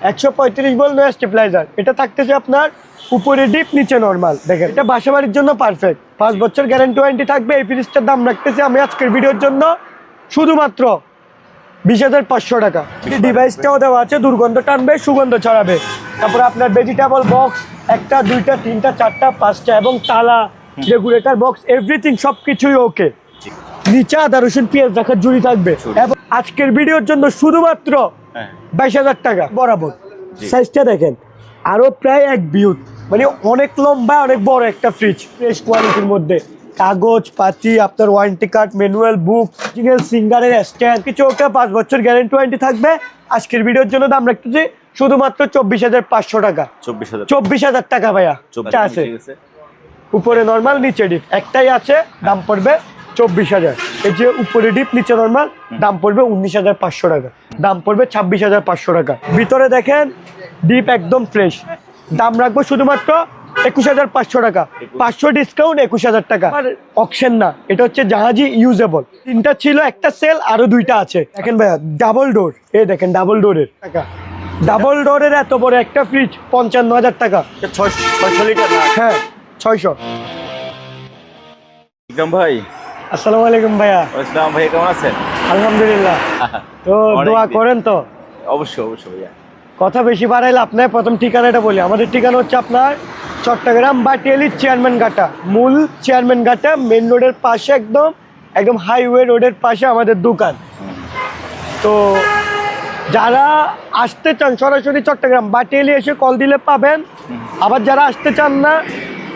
একশো পঁয়ত্রিশ ball no stabiliser এটা থাকতেছে আপনার উপরে ডিপ নিচে নর্মাল দেখেন, এটা বাসা বাড়ির জন্য পারফেক্ট পাঁচ বছর গ্যারান্টি ওয়ারেন্টি থাকবে, এই ফ্রিজটার দাম রাখতেছি আমি আজকের ভিডিওর জন্য শুধুমাত্র বিশ হাজার পাঁচশো টাকা। এই ডিভাইসটাও দেওয়া আছে, দুর্গন্ধ টানবে, সুগন্ধ ছড়াবে। তারপরে আপনার ভেজিটেবল বক্স একটা, দুইটা, তিনটা, চারটা, পাঁচটা এবং তালা রেগুলেটর বক্স এভরিথিং সব কিছুই ওকে নিচে আদা, রসুন, পেঁয়াজ রাখার জুড়ি থাকবে। এবং আজকের ভিডিওর জন্য শুধুমাত্র বাইশ হাজার টাকা। বরাবর। সাইজটা দেখেন আরও প্রায় এক বিউট মানে অনেক লম্বা অনেক বড় একটা ফ্রিজ ফ্রেশ কোয়ালিটির মধ্যে। কাগজ পাতি আপনার warranty card manual book single সিঙ্গারের স্ট্যান্ড কিছু ওকে পাঁচ বছর গ্যারেন্টি ওয়ারেন্টি থাকবে। আজকের ভিডিওর জন্য দাম রাখতেছি শুধুমাত্র চব্বিশ হাজার পাঁচশো টাকা। চব্বিশ হাজার। টাকা ভাইয়া আছে। উপরে নর্মাল নিচে ডিপ একটাই আছে দাম পড়বে চব্বিশ হাজার। এই যে উপরে ডিপ নিচে নর্মাল দাম পড়বে উনিশ হাজার পাঁচশো টাকা। দাম পড়বে ছাব্বিশ হাজার পাঁচশো টাকা। ভিতরে দেখেন ডিপ একদম ফ্রেশ দাম রাখব শুধুমাত্র একুশ হাজার পাঁচশো টাকা। পাঁচশো ডিসকাউন্ট একুশ হাজার টাকা। আর অকশন না এটা হচ্ছে জাহাজি ইউজেবল তিনটা ছিল একটা সেল আরও দুইটা আছে। দেখেন ভাইয়া ডাবল ডোর এই দেখেন ডাবল ডোরের টাকা। ডাবল ডোরের এত বড় একটা ফ্রিজ পঞ্চান্ন হাজার টাকা। ছয়শো লিটার হ্যাঁ ছয়শো। ভাই আসসালামু আলাইকুম ভাইয়া। ইসলাম ভাই কেমন আছেন? আলহামদুলিল্লাহ। তো দোয়া করেন তো? অবশ্যই অবশ্যই ভাইয়া। কথা বেশি বাড়াইলে আপনার প্রথম ঠিকানাটা বলি। আমাদের ঠিকানা হচ্ছে আপনার চট্টগ্রাম বাটিয়ালি চেয়ারম্যান ঘাটা। মূল চেয়ারম্যান ঘাটা মেন রোডের পাশে একদম একদম হাইওয়ে রোডের পাশে আমাদের দোকান। তো যারা আসতে চান সরাসরি চট্টগ্রাম বাটিয়ালি এসে কল দিলে পাবেন। আবার যারা আসতে চান না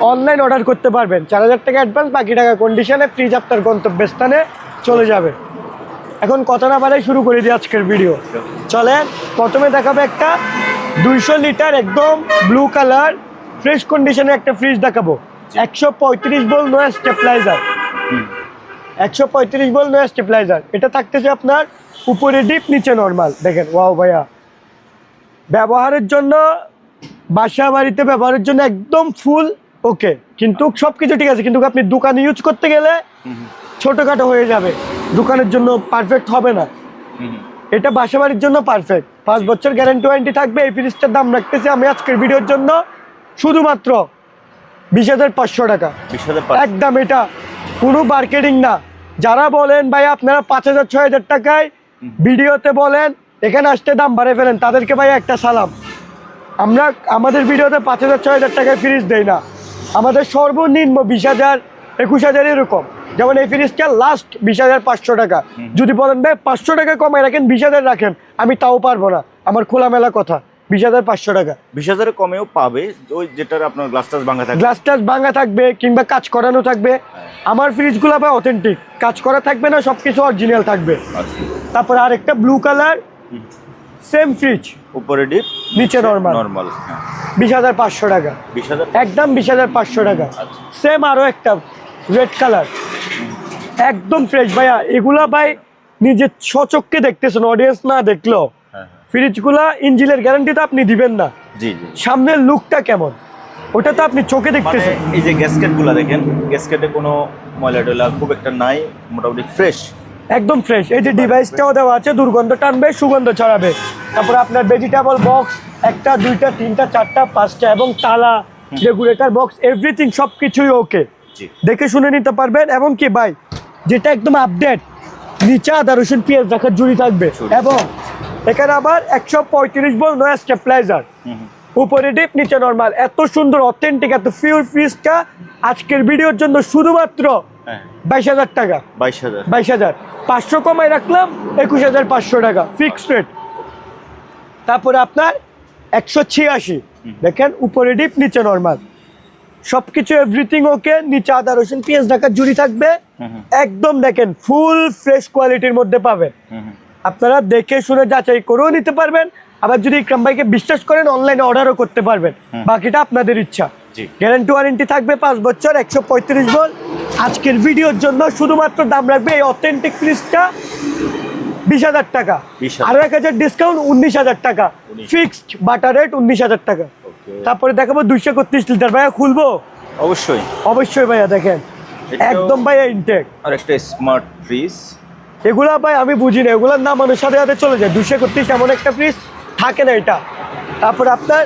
অনলাইন অর্ডার করতে পারবেন। চার হাজার টাকা অ্যাডভান্স বাকি টাকা কন্ডিশনে ফ্রিজ আপনার গন্তব্যস্থানে চলে যাবে। এখন কথা না বাড়াই শুরু করে দিই আজকের ভিডিও চলেন প্রথমে দেখাবে একটা দুইশো লিটার একদম ব্লু কালার ফ্রেশ কন্ডিশনে একটা ফ্রিজ দেখাবো। একশো পঁয়ত্রিশ বল নয় স্টেপলাইজার একশো পঁয়ত্রিশ বল নো স্টেপলাইজার এটা থাকতেছে আপনার উপরে ডিপ নিচে নর্মাল দেখেন ওয়াও ভাইয়া। ব্যবহারের জন্য বাসা বাড়িতে ব্যবহারের জন্য একদম ফুল ওকে কিন্তু সব কিছু ঠিক আছে কিন্তু আপনি দোকানে ইউজ করতে গেলে ছোটোখাটো হয়ে যাবে। দোকানের জন্য পারফেক্ট হবে না। এটা বাসা বাড়ির জন্য পারফেক্ট পাঁচ বছর গ্যারান্টি ওয়ারেন্টি থাকবে এই ফ্রিজটার দাম রাখতেছি আমি আজকের ভিডিওর জন্য শুধুমাত্র বিশ হাজার পাঁচশো টাকা। একদম এটা কোনো মার্কেটিং না। যারা বলেন ভাই আপনারা পাঁচ হাজার ছয় হাজার টাকায় ভিডিওতে বলেন এখানে আসতে দাম বাড়ে ফেলেন। তাদেরকে ভাই একটা সালাম। আমরা আমাদের ভিডিওতে পাঁচ হাজার ছয় হাজার টাকায় ফ্রিজ দেই না। আমাদের সর্বনিম্ন বিশ হাজার একুশ হাজার এরকম। যেমন এই ফ্রিজটা লাস্ট বিশ হাজার পাঁচশো টাকা। যদি বলেন ভাই পাঁচশো টাকা কমায় রাখেন বিশ হাজার রাখেন আমি তাও পারব না। আমার খোলামেলা কথা বিশ হাজার পাঁচশো টাকা। বিশ হাজারের কমেও পাবে ওই যেটার আপনার গ্লাস টাস ভাঙা থাকে গ্লাস টাস ভাঙা থাকবে কিংবা কাজ করানো থাকবে। আমার ফ্রিজগুলো ভাই অথেন্টিক কাজ করা থাকবে না সব কিছু অরিজিনাল থাকবে। আচ্ছা। তারপর আরেকটা ব্লু কালার। Same fridge. উপরে ডিপ নিচে নরমাল নরমাল বিশ হাজার পাঁচশো টাকা। বিশ হাজার একদম বিশ হাজার পাঁচশো টাকা। আচ্ছা। সেম আরও একটা রেড কালার একদম ফ্রেশ ভাইয়া এগুলা ভাই নিজের সচক্ষে দেখতেছেন অডিয়েন্স না দেখলেও। হ্যাঁ হ্যাঁ। ফ্রিজগুলা ইঞ্জিনের গ্যারান্টি তো আপনি দিবেন না। জি সামনের লুকটা কেমন? ওটা তো আপনি চোখে মানে দেখতেছেন। এই যে গ্যাসকেটগুলা দেখেন গ্যাসকেটে কোনো ময়লা টয়লা খুব একটা নাই মোটামুটি ফ্রেশ একদম ফ্রেশ এই যে ডিভাইসটাও দেওয়া আছে দুর্গন্ধ টানবে সুগন্ধ ছড়াবে। তারপরে আপনার ভেজিটেবল বক্স একটা দুইটা তিনটা চারটা পাঁচটা এবং তালা রেগুলেটর বক্স এভরিথিং সব কিছুই ওকে দেখে শুনে নিতে পারবেন এবং কি ভাই যেটা একদম আপডেট নিচে আদা রসুন পেঁয়াজ রাখার জুড়ি থাকবে। এবং এখানে আবার একশো পঁয়ত্রিশ বল নয় স্টেপলাইজার। উপরে ডিপ নিচে নর্মাল এত সুন্দর অথেন্টিক এত ফিউর ফ্রিজটা আজকের ভিডিওর জন্য শুধুমাত্র বাইশ হাজার টাকা। বাইশ হাজার। বাইশ হাজার। পাঁচশো রাখলাম একুশ হাজার পাঁচশো টাকা। ফিক্সড রেট তারপরে আপনার একশো ছিয়াশি। দেখেন উপরে ডিপ নিচে নর্মাল সব কিছু এভরিথিং ওকে নিচে আদা রসুন পেঁয়াজ জুড়ি থাকবে। একদম দেখেন ফুল ফ্রেশ কোয়ালিটির মধ্যে পাবেন। আপনারা দেখে শুনে যাচাই করেও নিতে পারবেন। আবার যদি ইকরাম ভাইকে বিশ্বাস করেন অনলাইনে অর্ডারও করতে পারবেন। বাকিটা আপনাদের ইচ্ছা। গ্যারান্টি ওয়ারেন্টি থাকবে পাঁচ বছর একশো পঁয়ত্রিশ বল আজকের ভিডিওর জন্য শুধুমাত্র দাম রাখবে এই অথেন্টিক ফ্রিজটা বিশ হাজার টাকা। 20,000 আরও এক হাজার ডিসকাউন্ট উনিশ হাজার টাকা। ফিক্সড বাটার রেট উনিশ হাজার টাকা। তারপরে দেখাবো দুইশো একত্রিশ লিটার ভাইয়া খুলবো? অবশ্যই। অবশ্যই ভাইয়া দেখেন। একদম ভাইয়া ইনটেক আর একটা স্মার্ট ফ্রিজ এগুলা ভাই আমি বুঝি না। এগুলোর নাম মানুষ সাথে সাথে চলে যায়। দুশো একত্রিশ এমন একটা ফ্রিজ থাকে না এটা। তারপর আপনার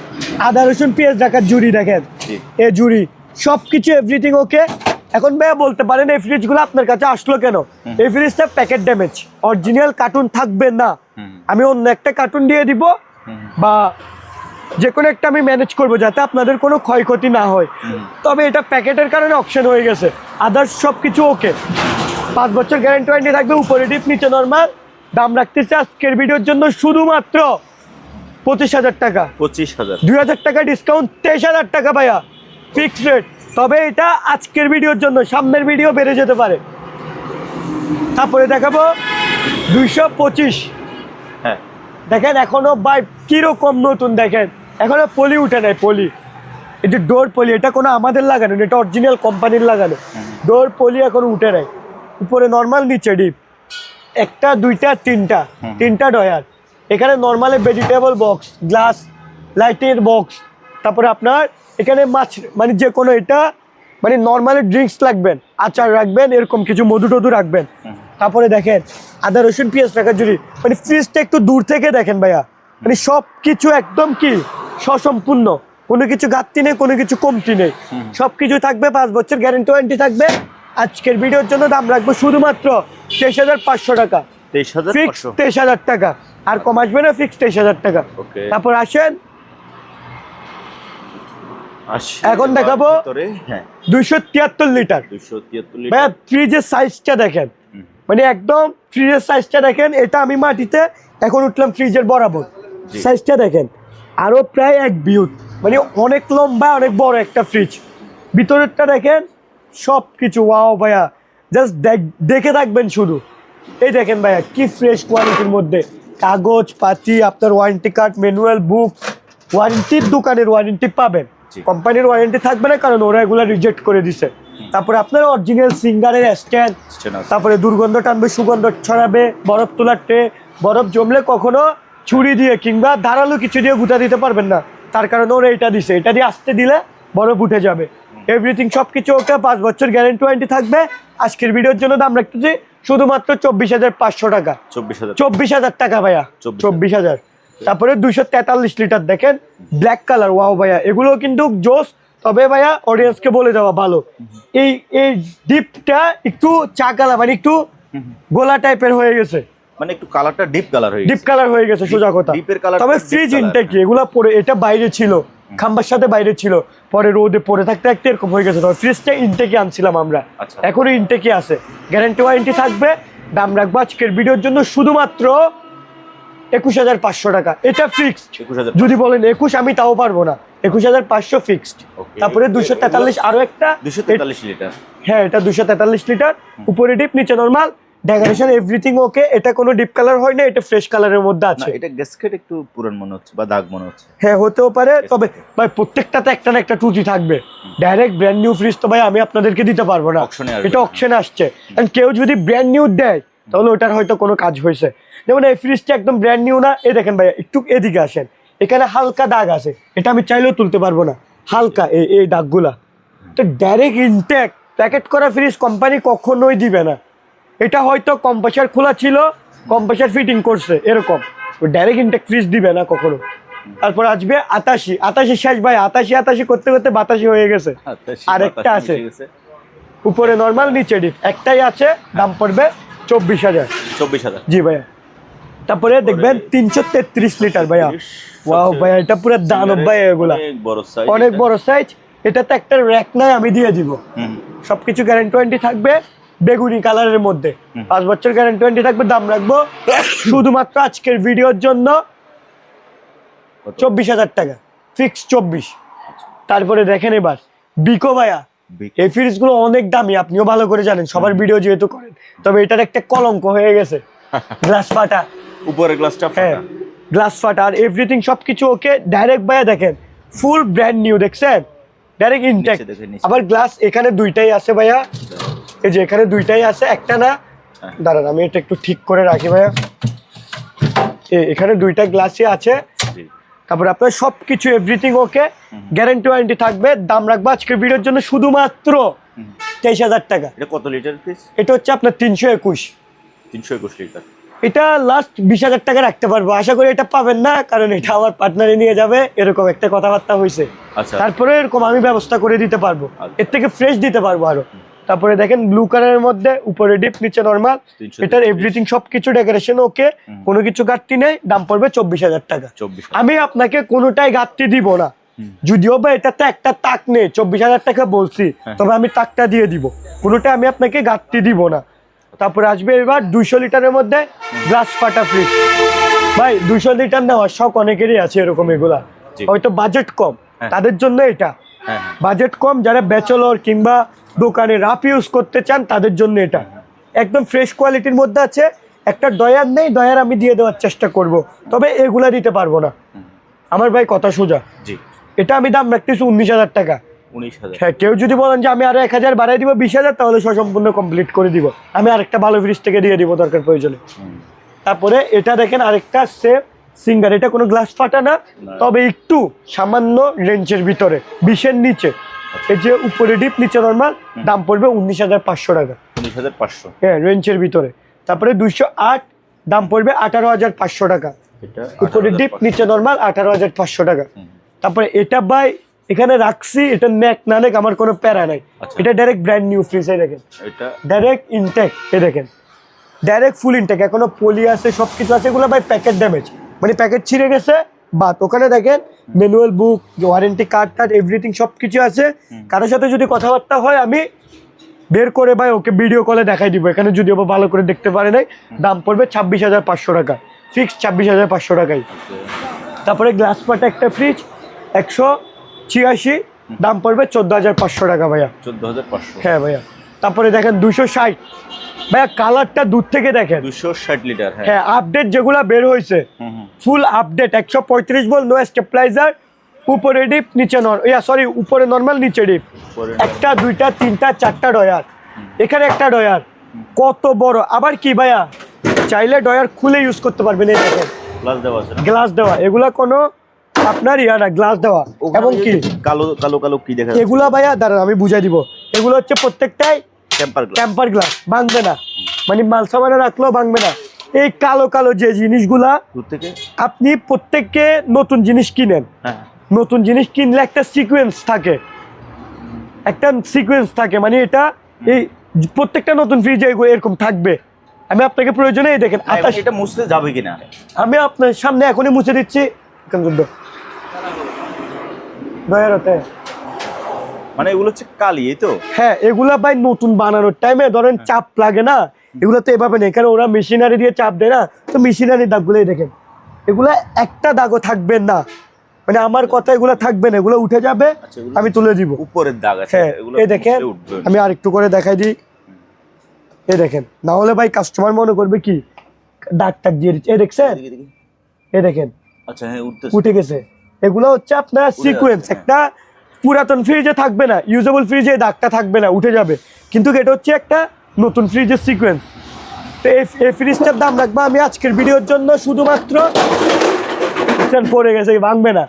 আদা রসুন পেঁয়াজ রাখার জুড়ি দেখেন। এ জুড়ি সবকিছু এভরিথিং ওকে এখন ভাইয়া বলতে পারেন এই ফ্রিজগুলো আপনার কাছে আসলো কেন। এই ফ্রিজটা প্যাকেট ড্যামেজ অরিজিনাল কার্টুন থাকবে না। আমি অন্য একটা কার্টুন দিয়ে দিব বা যে কোনো একটা আমি ম্যানেজ করব যাতে আপনাদের কোনো ক্ষয়ক্ষতি না হয়। তবে এটা প্যাকেটের কারণে অপশন হয়ে গেছে। আদার্স সব কিছু ওকে পাঁচ বছর গ্যারেন্টি ওয়ারেন্টি থাকবে উপরে ডিপ নিচে নর্মাল দাম রাখতেছে আজকের ভিডিওর জন্য শুধুমাত্র পঁচিশ হাজার টাকা। পঁচিশ হাজার। দুই হাজার টাকা ডিসকাউন্ট তেইশ হাজার টাকা ভাইয়া। ফিক্সড রেট তবে এটা আজকের ভিডিওর জন্য সামনের ভিডিও বেড়ে যেতে পারে। তারপরে দেখাবো দুইশো পঁচিশ। হ্যাঁ। দেখেন এখনও বাই কীরকম নতুন দেখেন। এখনও পলি উঠে নাই পলি। এই যে ডোর পলি এটা কোনো আমাদের লাগানো না, এটা অরিজিনাল কোম্পানির লাগানো। ডোর পলি এখনও উঠে নাই। উপরে নর্মাল নিচে ডিপ একটা দুইটা তিনটা। তিনটা ডয়ার। এখানে নর্মালি ভেজিটেবল বক্স গ্লাস লাইটের বক্স তারপরে আপনার এখানে মাছ মানে যে কোনো এটা মানে নর্মালি ড্রিঙ্কস রাখবেন আচার রাখবেন এরকম কিছু মধু টধু রাখবেন। তারপরে দেখেন আদা রসুন পেঁয়াজ রাখার জন্য মানে ফ্রিজটা একটু দূর থেকে দেখেন ভাইয়া। মানে সব কিছু একদম কি সসম্পূর্ণ। কোনো কিছু ঘাটতি নেই কোনো কিছু কমতি নেই। সব কিছু থাকবে পাঁচ বছর গ্যারেন্টি ওয়ারেন্টি থাকবে। আজকের ভিডিওর জন্য দাম রাখব শুধুমাত্র তেইশ হাজার পাঁচশো টাকা। তেইশ হাজার ফিক্স তেইশ হাজার টাকা। আর কম আসবে না ফিক্স তেইশ হাজার টাকা। তারপর আসেন। এখন দেখাবো। হ্যাঁ। দুইশো তিয়াত্তর লিটার। ভাইয়া ফ্রিজের সাইজটা দেখেন। মানে একদম ফ্রিজের সাইজটা দেখেন এটা আমি মাটিতে এখন উঠলাম ফ্রিজের বরাবর। সাইজটা দেখেন আরও প্রায় এক বিউট মানে অনেক লম্বা অনেক বড় একটা ফ্রিজ ভিতরেরটা দেখেন সব কিছু ওয়াও ভাইয়া জাস্ট দেখে থাকবেন শুধু। এই দেখেন ভাইয়া কি ফ্রেশ কোয়ালিটির মধ্যে। কাগজ পাতি আপনার ওয়ারেন্টি কার্ড ম্যানুয়াল বুক ওয়ারেন্টির দোকানের ওয়ারেন্টি পাবেন। কোম্পানির ওয়ারেন্টি থাকবে না কারণ ওরা এগুলো রিজেক্ট করে দিছে। তারপরে আপনার অরিজিনাল সিঙ্গারের স্ট্যান্ড তারপরে দুর্গন্ধ টানবে সুগন্ধ ছড়াবে বরফ তোলার ট্রে বরফ জমলে কখনো ছুরি দিয়ে কিংবা ধারালো কিছু দিয়ে গুটা দিতে পারবেন না। তার কারণে ওরা এটা দিছে। এটা দিয়ে আসতে দিলে বরফ উঠে যাবে। এভরিথিং সব কিছু ওকে পাঁচ বছর গ্যারেন্টি ওয়ারেন্টি থাকবে। আজকের ভিডিওর জন্য দাম রাখতেছি শুধুমাত্র চব্বিশ হাজার পাঁচশো টাকা। চব্বিশ হাজার। টাকা ভাইয়া। চব্বিশ হাজার। তারপরে দুইশো তেতাল্লিশ লিটার দেখেন ব্ল্যাক কালার ওয়াও ভাইয়া। এগুলো কিন্তু জোস তবে ভাইয়া অডিয়েন্সকে বলে দেওয়া ভালো। এই এই ডিপটা একটু চা কালার মানে একটু গোলা টাইপের হয়ে গেছে। মানে একটু কালারটা ডিপ কালার হয়ে ডিপ গেছে। কালার হয়ে গেছে সোজা কথা। ডিপের কালার তবে ফ্রিজ ইনটেক এগুলো পরে এটা বাইরে ছিল। খাম্বার সাথে বাইরে ছিল পরে রোদে পরে থাকতে থাকতে এরকম হয়ে গেছে। তবে ফ্রিজটা ইনটেকে আনছিলাম আমরা। আচ্ছা। এখনও ইনটেকে আছে। গ্যারান্টি ওয়ারেন্টি থাকবে। দাম রাখব আজকের ভিডিওর জন্য শুধুমাত্র একুশ হাজার পাঁচশো টাকা। এটা ফিক্সড যদি বলেন একুশ আমি তাও পারব না। একুশ হাজার পাঁচশো ফিক্সড তারপরে দুশো তেতাল্লিশ আরও একটা। দুশো তেতাল্লিশ লিটার হ্যাঁ এটা দুশো তেতাল্লিশ লিটার উপরে ডিপ নিচে নর্মাল ডেকোরেশন এভরিথিং ওকে এটা কোনো ডিপ কালার হয় না এটা ফ্রেশ কালারের মধ্যে আছে। এটা গ্যাসকেট একটু পুরান মনে হচ্ছে বা দাগ মনে হচ্ছে। হ্যাঁ হতেও পারে তবে ভাই প্রত্যেকটাতে একটা না একটা ত্রুটি থাকবে। ডাইরেক্ট ব্র্যান্ড নিউ ফ্রিজ তো ভাই আমি আপনাদেরকে দিতে পারব না। এটা অপশনে আসছে। কারণ কেউ যদি ব্র্যান্ড নিউ দেয় তাহলে ওটার হয়তো কোনো কাজ হয়েছে। যেমন এই ফ্রিজটা একদম ব্র্যান্ড নিউ না এই দেখেন ভাই একটু এদিকে আসেন। এখানে হালকা দাগ আছে। এটা আমি চাইলেও তুলতে পারব না। হালকা এই এই দাগগুলা। তো ডাইরেক্ট ইনটেক প্যাকেট করা ফ্রিজ কোম্পানি কখনোই দিবে না। এটা হয়তো কম্প্রেসার খোলা ছিল কম্প্রেসার ফিটিং করছে এরকম। ডাইরেক্ট ইনটেক ফ্রিজ দিবে না কখনো। তারপর আসবে আতাশি। আতাশি শেষ ভাই আতাশি আতাশি করতে করতে বাতাসি হয়ে গেছে। আরেকটা আছে। উপরে নর্মাল নিচে ডিপ একটাই আছে দাম পড়বে চব্বিশ হাজার। চব্বিশ হাজার। জি ভাইয়া। তারপরে দেখবেন তিনশো তেত্রিশ লিটার ভাইয়া। ওয়াও ভাইয়া এটা পুরো দানব ভাইয়া এগুলা। অনেক বড় সাইজ অনেক বড় সাইজ এটাতে একটা র্যাক নাই আমি দিয়ে দিব। সবকিছু গ্যারেন্টি ওয়ারেন্টি থাকবে। বেগুনি কালারের মধ্যে। পাঁচ বছর গ্যারান্টি ওয়ারেন্টি থাকবে দাম রাখব। শুধুমাত্র আজকের ভিডিওর জন্য চব্বিশ হাজার টাকা। ফিক্স চব্বিশ। তারপরে দেখেন এবার বিকো ভাইয়া এই ফ্রিজগুলো অনেক দামি আপনিও ভালো করে জানেন সবার ভিডিও যেহেতু করেন। তবে এটার একটা কলঙ্ক হয়ে গেছে গ্লাস ফাটা। উপরে গ্লাসটা হ্যাঁ ফাটা গ্লাস ফাটা। আর এভরিথিং সবকিছু ওকে ডাইরেক্ট ভাইয়া দেখেন ফুল ব্র্যান্ড নিউ দেখছেন? ডাইরেক্ট ইনটেক আবার গ্লাস এখানে দুইটাই আছে ভাইয়া। এই যে এখানে দুইটাই আছে একটা না? হ্যাঁ। দাঁড়ান আমি এটা একটু ঠিক করে রাখি ভাইয়া। এখানে দুইটা গ্লাসই আছে। তারপরে আপনার সব কিছু এভরিথিং ওকে গ্যারেন্টি ওয়ারেন্টি থাকবে। দাম রাখব আজকের ভিডিওর জন্য শুধুমাত্র তেইশ হাজার টাকা। এটা কত লিটার পিস এটা হচ্ছে আপনার তিনশো একুশ। তিনশো একুশ লিটার এটা লাস্ট বিশ হাজার টাকা রাখতে পারব। আশা করি এটা পাবেন না কারণ এটা আমার পার্টনারে নিয়ে যাবে। এরকম একটা কথাবার্তা হয়েছে আচ্ছা। তারপরে এরকম আমি ব্যবস্থা করে দিতে পারব। আচ্ছা। এর থেকে ফ্রেশ দিতে পারব আরও। তারপরে দেখেন ব্লু কালারের মধ্যে উপরে ডিপ নিচে নর্মাল এটার এভরিথিং সবকিছু ডেকোরেশন ওকে কোনো কিছু ঘাটতি নেই দাম পড়বে চব্বিশ হাজার টাকা। আমি আপনাকে কোনোটাই ঘাটতি দিব না। যদিও বা এটাতে একটা তাক নেই চব্বিশ হাজার টাকা বলছি হ্যাঁ। তবে আমি তাকটা দিয়ে দিব। কোনোটা আমি আপনাকে ঘাটতি দিব না। তারপরে আসবে এবার দুইশো লিটারের মধ্যে গ্লাস ফাটা ফ্রিজ ভাই দুইশো লিটার নেওয়ার শখ অনেকেরই আছে এরকম এগুলা। হয়তো বাজেট কম। হ্যাঁ। তাদের জন্য এটা। হ্যাঁ হ্যাঁ। বাজেট কম যারা ব্যাচেলর কিংবা দোকানে রাপ ইউজ করতে চান তাদের জন্য এটা। একদম ফ্রেশ কোয়ালিটির মধ্যে আছে একটা দয়ার নেই দয়ার আমি দিয়ে দেওয়ার চেষ্টা করব। তবে এগুলা দিতে পারব না। আমার ভাই কথা সোজা। জি। এটা আমি দাম রাখতেছি উনিশ হাজার টাকা। হ্যাঁ কেউ যদি বলেন যে আমি আরও এক হাজার বাড়াই দিব বিশ হাজার তাহলে সম্পূর্ণ কমপ্লিট করে দিব। আমি আরেকটা ভালো ফ্রিজ থেকে দিয়ে দিব দরকার প্রয়োজনে। তারপরে এটা দেখেন আরেকটা সেফ সিঙ্গার এটা কোনো গ্লাস ফাটা না না। তবে একটু সামান্য রেঞ্জের ভিতরে বিশের নিচে। এই যে উপরে ডিপ নিচে নর্মাল দাম পড়বে উনিশ হাজার পাঁচশো টাকা। উনিশ হাজার পাঁচশো। হ্যাঁ রেঞ্জের ভিতরে। তারপরে দুইশো আট দাম পড়বে আঠারো হাজার পাঁচশো টাকা। উপরে ডিপ নিচে নর্মাল আঠারো হাজার পাঁচশো টাকা। তারপরে এটা বাই এখানে রাখছি এটা নেক না নেক আমার কোনো প্যারা নাই। আচ্ছা। এটা ডাইরেক্ট ব্র্যান্ড নিউ ফ্রিজ এই দেখেন। ডাইরেক্ট ইনটেক এই দেখেন। ডাইরেক্ট ফুল ইনটেক এখনও পলি আছে সব কিছু আছে এগুলো ভাই প্যাকেট ড্যামেজ মানে প্যাকেট ছিঁড়ে গেছে বাট ওখানে দেখেন ম্যানুয়াল বুক ওয়ারেন্টি কার্ড টার্ড এভরিথিং সব কিছু আছে। কারোর সাথে যদি কথাবার্তা হয় আমি বের করে ভাই ওকে ভিডিও কলে দেখাই দিব। এখানে যদি ও ভালো করে দেখতে পারে নাই দাম পড়বে ছাব্বিশ হাজার পাঁচশো টাকা। ফিক্সড ছাব্বিশ হাজার পাঁচশো টাকাই। তারপরে গ্লাস পাটা একটা ফ্রিজ একশো ছিয়াশি দাম পড়বে চোদ্দ হাজার পাঁচশো টাকা ভাইয়া। চোদ্দ হাজার পাঁচশো। হ্যাঁ ভাইয়া। তারপরে দেখেন দুশো ষাট। ভাইয়া কালারটা দূর থেকে দেখেন। দুশো ষাট লিটার হ্যাঁ। হ্যাঁ আপডেট যেগুলো বের হয়েছে ফুল আপডেট একশো পঁয়ত্রিশ বল নো স্টেপলাইজার উপরে ডিপ নিচে ইয়া সরি উপরে নর্মাল নিচে ডিপ একটা দুইটা তিনটা চারটা ডয়ার এখানে একটা ডয়ার কত বড়। আবার কি ভাইয়া? চাইলে ডয়ার খুলে ইউজ করতে পারবেন এই দেখেন। দেওয়া গ্লাস দেওয়া। এগুলা কোনো আপনার ইয়া না গ্লাস দেওয়া। এবং কি? কালো কালো কালো কি দেখা এগুলা ভাইয়া দাঁড়ান আমি বুঝাই দিব। এগুলো হচ্ছে প্রত্যেকটাই টেম্পার গ্লাস ভাঙবে না। মানে মাল সামানে রাখলেও ভাঙবে না। এই কালো কালো যে জিনিসগুলা আপনি প্রত্যেককে নতুন জিনিস কিনেন। হ্যাঁ। নতুন জিনিস কিনলে একটা সিকোয়েন্স থাকে। একটা সিকোয়েন্স থাকে। মানে এটা এই প্রত্যেকটা নতুন ফ্রিজে এরকম থাকবে। আমি আপনাকে প্রয়োজনে এই দেখেন না, এটা মুছতে যাবে কিনা? আমি আপনার সামনে এখনই মুছে দিচ্ছি। দয়ারতে মানে এগুলো হচ্ছে কালি এই তো? হ্যাঁ এগুলা ভাই নতুন বানানোর টাইমে ধরেন চাপ লাগে না এগুলো তো এভাবে নেই কারণ ওরা মেশিনারি দিয়ে চাপ দেয় না তো মেশিনারি দাগগুলোই দেখেন। এগুলা একটা দাগও থাকবে না। মানে আমার কথা এগুলো থাকবে না এগুলো উঠে যাবে আচ্ছা, আমি তুলে দিব। উপরের দাগ আছে হ্যাঁ এগুলো এই দেখেন। আমি আরেকটু করে দেখাই দিই। এই দেখেন না হলে ভাই কাস্টমার মনে করবে কি দাগ টাগ দিয়ে দিচ্ছে। এই দেখছেন। এই দেখেন আচ্ছা হ্যাঁ উঠে গেছে। এগুলো হচ্ছে আপনার সিকোয়েন্স হ্যাঁ। একটা পুরাতন ফ্রিজে থাকবে না ইউজেবল ফ্রিজে দাগটা থাকবে না, উঠে যাবে। কিন্তু এটা হচ্ছে একটা নতুন ফ্রিজের সিকোয়েন্স তো এই ফ্রিজটার দাম রাখব আমি আজকের ভিডিওর জন্য, শুধুমাত্র পড়ে গেছে, ভাঙবে না।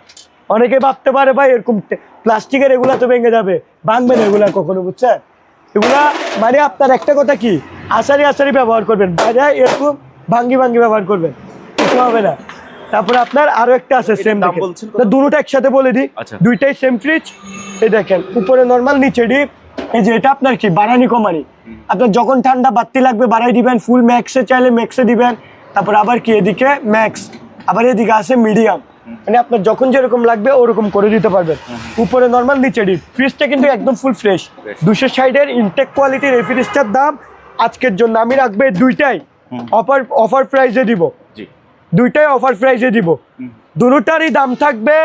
অনেকে ভাবতে পারে, ভাই, এরকম প্লাস্টিকের এগুলা তো ভেঙে যাবে। ভাঙবে না এগুলা কখনো, বুঝছেন? এগুলা মানে আপনার একটা কথা কি? আসারি আসারি ব্যবহার করবেন, বাইরে এরকম ভাঙ্গি ভাঙ্গি ব্যবহার করবেন, কিছু হবে না। তারপরে আপনার আরও একটা আছে সেম? দুটোটা একসাথে বলে দিই। আচ্ছা। দুইটাই সেম ফ্রিজ এই দেখেন উপরে নর্মাল নিচে ডিপ এই যে এটা আপনার কি? বাড়ানি কমানি। আপনার যখন ঠান্ডা বাড়তি লাগবে বাড়াই দিবেন ফুল ম্যাক্সে চাইলে ম্যাক্সে দিবেন। তারপর আবার কি এদিকে? ম্যাক্স আবার এদিকে আছে মিডিয়াম মানে আপনার যখন যেরকম লাগবে ওরকম করে দিতে পারবেন। উপরে নর্মাল নিচে ডিপ ফ্রিজটা কিন্তু একদম ফুল ফ্রেশ। দুশো সাইডের ইনটেক কোয়ালিটির এই ফ্রিজটার দাম আজকের জন্য আমি রাখবে দুইটাই। অফার অফার প্রাইসে দিব। দুইটাই অফার প্রাইসে দিব। দুটারই দাম থাকবে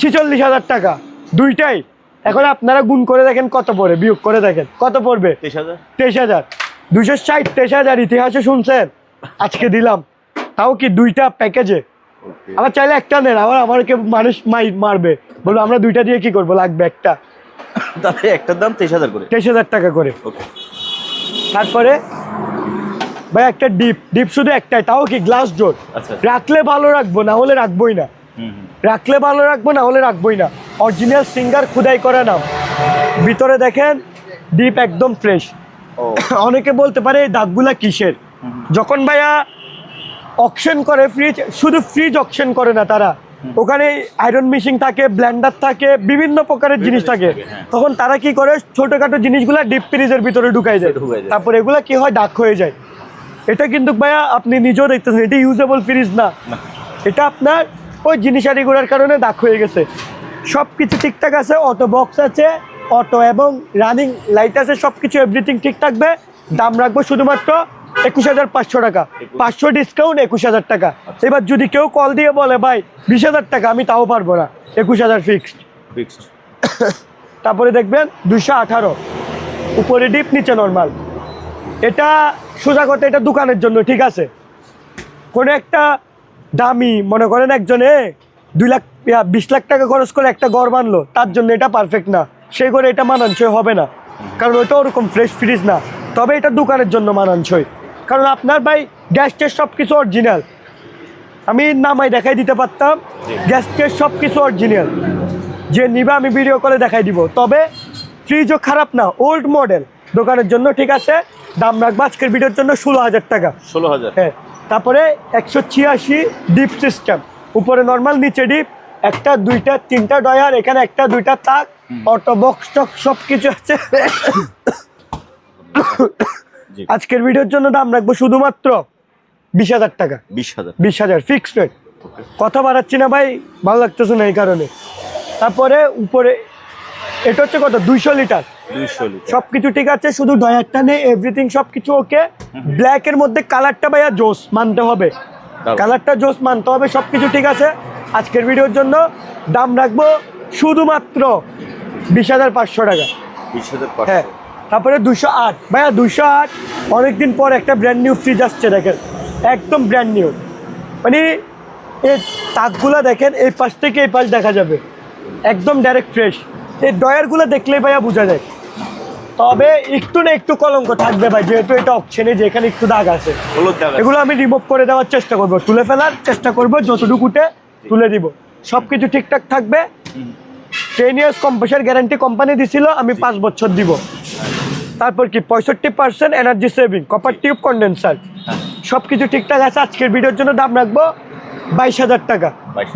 ছিচল্লিশ হাজার টাকা। দুইটাই। এখন আপনারা গুণ করে দেখেন কত পড়ে বিয়োগ করে দেখেন। কত পড়বে? তেইশ হাজার। দুশো ষাট তেইশ হাজার ইতিহাসে শুনছেন? আজকে দিলাম। তাও কি দুইটা প্যাকেজে আবার চাইলে একটা নেন আবার আমাকে মানুষ মাই মারবে। বলব আমরা দুইটা দিয়ে কি করব? লাগবে একটা। তাহলে একটার দাম তেইশ হাজার করে। তেইশ হাজার টাকা করে। ওকে তারপরে ভাই একটা ডিপ ডিপ শুধু একটাই তাও কি গ্লাস জোর আচ্ছা রাখলে ভালো রাখব না হলে রাখবোই না। রাখলে ভালো রাখব না হলে রাখবোই না। অরিজিনাল সিঙ্গার খুদাই করা নাম। ভিতরে দেখেন ডিপ একদম ফ্রেশ অনেকে বলতে পারে এই দাগগুলা কিসের। যখন ভাইয়া অকশন করে ফ্রিজ শুধু ফ্রিজ অকশন করে না তারা। ওখানে আয়রন মেশিন থাকে ব্লেন্ডার থাকে বিভিন্ন প্রকারের জিনিস থাকে। হ্যাঁ। তখন তারা কি করে? ছোটখাটো জিনিসগুলো ডিপ ফ্রিজের ভিতরে ঢুকাই যায়। তারপর এগুলা কি হয়? ডাক হয়ে যায়। এটা কিন্তু ভাইয়া আপনি নিজেও দেখতেছেন এটা ইউজেবল ফ্রিজ না। এটা আপনার ওই জিনিসারিগুলোর কারণে দাগ হয়ে গেছে। সব কিছু ঠিকঠাক আছে অটো বক্স আছে অটো এবং রানিং লাইট আছে সব কিছু এভরিথিং ঠিক থাকবে। দাম রাখব শুধুমাত্র একুশ হাজার পাঁচশো টাকা। পাঁচশো ডিসকাউন্ট একুশ হাজার টাকা। এবার যদি কেউ কল দিয়ে বলে ভাই বিশ হাজার টাকা আমি তাও পারব না। একুশ হাজার ফিক্সড ফিক্সড তারপরে দেখবেন দুশো আঠারো। উপরে ডিপ নিচে নর্মাল এটা সোজা কথা এটা দোকানের জন্য ঠিক আছে? কোনো একটা দামি মনে করেন একজনে দুই লাখ বিশ লাখ টাকা খরচ করে একটা ঘর বানলো তার জন্য এটা পারফেক্ট না। সেই করে এটা মানানসই হবে না। কারণ ওইটা ওরকম ফ্রেশ ফ্রিজ না। তবে এটা দোকানের জন্য মানানসই। কারণ আপনার ভাই গ্যাস টেস সব কিছু অরিজিনাল আমি নামাই দেখাই দিতে পারতাম। গ্যাস টেস সব কিছু অরিজিনাল যে নিবে আমি ভিডিও করে দেখাই দিব। তবে ফ্রিজও খারাপ না ওল্ড মডেল দোকানের জন্য ঠিক আছে? দাম রাখব আজকের ভিডিওর জন্য ষোলো হাজার টাকা। ষোলো হাজার। হ্যাঁ তারপরে একশো ছিয়াশি ডিপ সিস্টেম। উপরে নর্মাল নিচে ডিপ। একটা দুইটা তিনটা ডয়ার এখানে একটা দুইটা তাক অটো বক্স টক সব কিছু আছে আজকের ভিডিওর জন্য দাম রাখব শুধুমাত্র বিশ হাজার টাকা। বিশ হাজার। বিশ হাজার ফিক্সড রেট কথা বাড়াচ্ছি না ভাই ভালো লাগতেছে না এই কারণে। তারপরে উপরে এটা হচ্ছে কত? দুইশো লিটার। দুইশো লিটার। সব কিছু ঠিক আছে? শুধু ডয়ারটা নেই এভরিথিং সব কিছু ওকে ব্ল্যাকের মধ্যে কালারটা ভাইয়া জোস মানতে হবে। কালারটা জোস মানতে হবে সব কিছু ঠিক আছে? আজকের ভিডিওর জন্য দাম রাখব শুধুমাত্র বিশ হাজার পাঁচশো টাকা। হ্যাঁ তারপরে দুশো আট। ভাইয়া দুশো আট অনেকদিন পর একটা ব্র্যান্ড নিউ ফ্রিজ আসছে দেখেন। একদম ব্র্যান্ড নিউ মানে এই তাকগুলো দেখেন এই পাশ থেকে এই পাশ দেখা যাবে। একদম ডাইরেক্ট ফ্রেশ এই ডয়ারগুলো দেখলেই ভাইয়া বোঝা যায়। তবে একটু না একটু কলঙ্ক থাকবে ভাই যেহেতু এটা অপশনে যেখানে একটু দাগ আছে। এগুলো আমি রিমুভ করে দেওয়ার চেষ্টা করব। তুলে ফেলার চেষ্টা করব যতটুকুতে তুলে দিব। সব কিছু ঠিকঠাক থাকবে। Ten years compressor guarantee company দিছিল আমি পাঁচ বছর দিব। তারপর কি পঁয়ষট্টি percent energy saving copper tube condenser. সব কিছু ঠিকঠাক আছে আজকের ভিডিওর জন্য দাম রাখব বাইশ হাজার টাকা।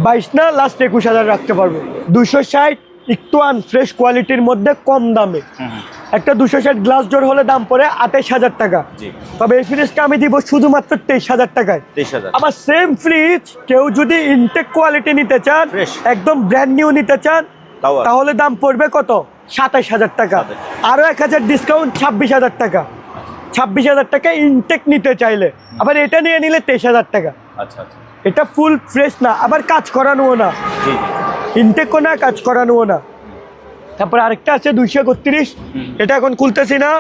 বাইশ না লাস্ট একুশ হাজার রাখতে পারব। দুশো ষাট একটু আনফ্রেশ কোয়ালিটির মধ্যে কম দামে। একটা দুশো ষাট গ্লাস জোর হলে দাম পড়ে আঠাইশ হাজার টাকা। তবে এই ফ্রিজটা আমি দিব শুধুমাত্র তেইশ হাজার টাকায়। আবার সেম ফ্রিজ কেউ যদি ইনটেক কোয়ালিটি নিতে চান একদম ব্র্যান্ড নিউ নিতে চান তাহলে দাম পড়বে কত? সাতাইশ হাজার টাকা। আরও এক হাজার ডিসকাউন্ট ছাব্বিশ হাজার টাকা। ছাব্বিশ হাজার টাকা ইনটেক নিতে চাইলে। আবার এটা নিয়ে নিলে তেইশ হাজার টাকা। আচ্ছা আচ্ছা। এটা ফুল ফ্রেশ না আবার কাজ করানোও না। ইনটেকও না কাজ করানোও না। তারপরে আরেকটা আছে দুইশো একত্রিশ। এটা এখন খুলতেছি না।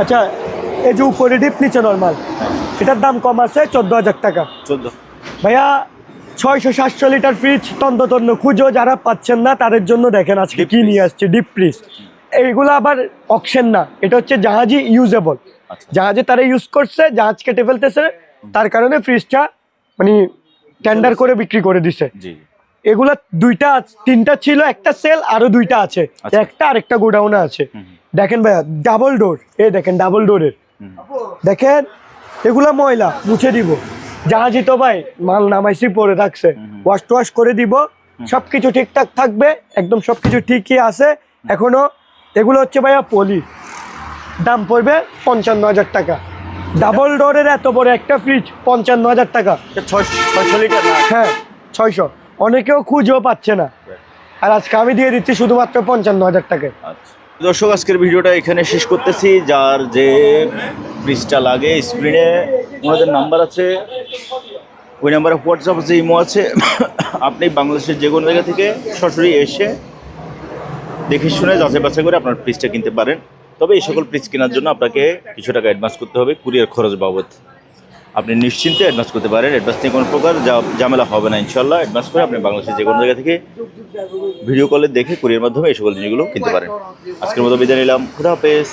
আচ্ছা এই যে উপরে ডিপ নিচে নর্মাল এটার দাম কম আছে চোদ্দ হাজার টাকা। চোদ্দ। ভাইয়া ছয়শো সাতশো লিটার ফ্রিজ তন্ত্রতন্ত্র খুঁজো যারা পাচ্ছেন না তাদের জন্য দেখেন আজকে কি নিয়ে আসছে ডিপ ফ্রিজ এইগুলো আবার অকশন না। এটা হচ্ছে জাহাজই ইউজেবল আচ্ছা। জাহাজে তারা ইউজ করছে জাহাজ কেটে ফেলতেছে। তার কারণে ফ্রিজটা মানে টেন্ডার করে বিক্রি করে দিছে। এগুলা দুইটা তিনটা ছিল একটা সেল আরও দুইটা আছে। আচ্ছা। একটা আরেকটা গোডাউনে আছে। দেখেন ভাইয়া ডাবল ডোর। এই দেখেন ডাবল ডোরের। দেখেন এগুলা ময়লা মুছে দিব। জাহাজি তো ভাই মাল নামাইছি পরে হুম। ওয়াশ টুয়াশ করে দিব। সবকিছু ঠিকঠাক থাকবে একদম সবকিছু ঠিকই আছে। এখনও এগুলো হচ্ছে ভাইয়া পলি। দাম পড়বে পঞ্চান্ন হাজার টাকা। ডাবল ডোরের এত বড় একটা ফ্রিজ পঞ্চান্ন হাজার টাকা। ছয়শো লিটার না? হ্যাঁ ছয়শো। অনেকেও খুঁজেও পাচ্ছে না। আর আজকে আমি দিয়ে দিচ্ছি শুধুমাত্র পঞ্চান্ন হাজার টাকায় আচ্ছা। দর্শক, আজকের ভিডিওটা এখানে শেষ করতেছি। যার যে ব্রিজটা লাগে স্ক্রিনে ওনাদের নাম্বার আছে। ওই নাম্বারে হোয়াটসঅ্যাপ আছে ইমো আছে। আপনি বাংলাদেশের যে কোনো জায়গা থেকে সরাসরি এসে দেখে শুনে যাচাই বাছাই করে আপনার ফ্রিজটা কিনতে পারেন। তবে এই সকল ফ্রিজ কেনার জন্য আপনাকে কিছু টাকা অ্যাডভান্স করতে হবে কুরিয়ার খরচ বাবদ। আপনি নিশ্চিন্তে অ্যাডভান্স করতে পারেন। অ্যাডভান্স নিয়ে কোনো প্রকার ঝামেলা হবে না ইনশাল্লাহ অ্যাডভান্স করে আপনি বাংলাদেশের যে কোনো জায়গা থেকে ভিডিও কলে দেখে কুরিয়ার মাধ্যমে এই সকল জিনিসগুলো কিনতে পারেন। আজকের মতো বিদায় নিলাম। খুদা হাফেজ।